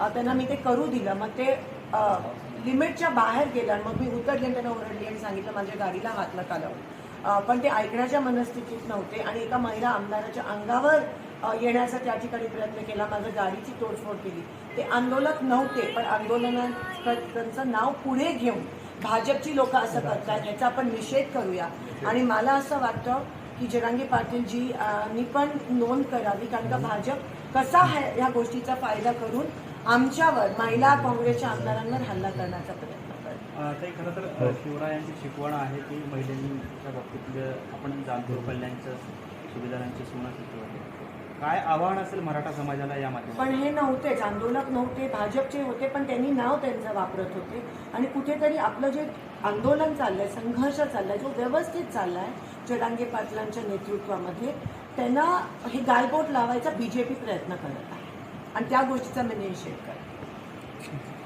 त्यांना मी ते करू दिलं. मग ते लिमिटच्या बाहेर गेलं आणि मग मी उतरली आणि त्यांना ओरडली आणि सांगितलं माझ्या गाडीला हात नका लावू. पण ते ऐकण्याच्या मनस्थितीत नव्हते आणि एका महिला आमदाराच्या अंगावर येण्याचा त्या ठिकाणी प्रयत्न केला. माझ्या गाडीची तोडफोड केली. ते आंदोलक नव्हते पण आंदोलना त्यांचं नाव पुढे घेऊन भाजपची लोक असं करतात याचा आपण निषेध करूया. आणि मला असं वाटतं की जरांगी पाटीलजी नी पण नोंद करावी कारण का भाजप कसा आहे ह्या गोष्टीचा फायदा करून आमच्यावर महिला काँग्रेसच्या आमदारांवर हल्ला करण्याचा प्रयत्न ते खरं तर शिवरायांची शिकवण आहे की महिलांच्या बाबतीत जे आपण जाणतो कल्याणच्या सुविधांची सुना शिकवण काय आव्हान असेल मराठा समाजाला या पण हे नव्हतेच आंदोलक नव्हते भाजपचे होते पण त्यांनी नाव त्यांचं वापरत होते. आणि कुठेतरी आपलं जे आंदोलन चाललंय संघर्ष चाललाय जो व्यवस्थित चाललाय जरांगे पाटलांच्या नेतृत्वामध्ये त्यांना हे गालबोट लावायचा बीजेपी प्रयत्न करत आहे. आणि त्या गोष्टीचा मी निषेध करते.